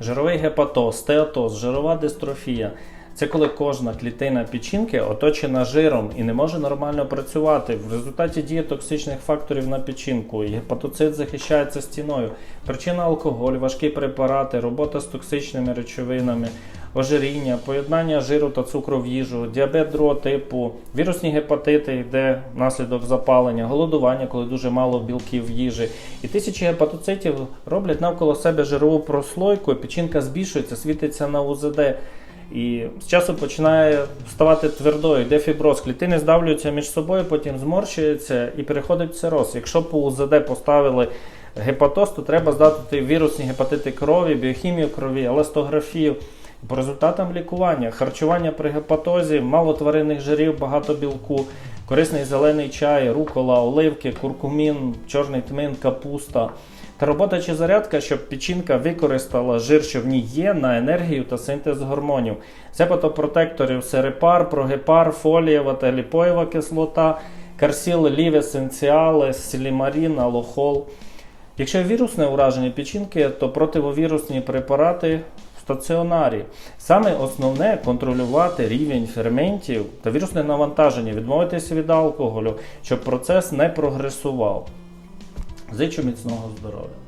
Жировий гепатоз, стеатоз, жирова дистрофія. Це коли кожна клітина печінки оточена жиром і не може нормально працювати. В результаті дії токсичних факторів на печінку. І гепатоцит захищається стіною. Причина алкоголь, важкі препарати, робота з токсичними речовинами, ожиріння, поєднання жиру та цукру в їжу, діабет другого типу, вірусні гепатити, де внаслідок запалення, голодування, коли дуже мало білків в їжі. І тисячі гепатоцитів роблять навколо себе жирову прослойку, печінка збільшується, світиться на УЗД. І з часу починає ставати твердою, йде фіброз. Клітини здавлюються між собою, потім зморщуються і переходить в цироз. Якщо по УЗД поставили гепатоз, то треба здати вірусні гепатити крові, біохімію крові, еластографію. По результатам лікування, харчування при гепатозі, мало тваринних жирів, багато білку, корисний зелений чай, рукола, оливки, куркумін, чорний тмин, капуста. Та робота чи зарядка, щоб печінка використала жир, що в ній є, на енергію та синтез гормонів. Це патопротекторів серепар, прогепар, фолієва та ліпоєва кислота, карсіл, лів, есенціали, сілімарін, алохол. Якщо вірусне ураження печінки, то противовірусні препарати стаціонарі. Саме основне контролювати рівень ферментів та вірусне навантаження, відмовитися від алкоголю, щоб процес не прогресував. Зичу міцного здоров'я.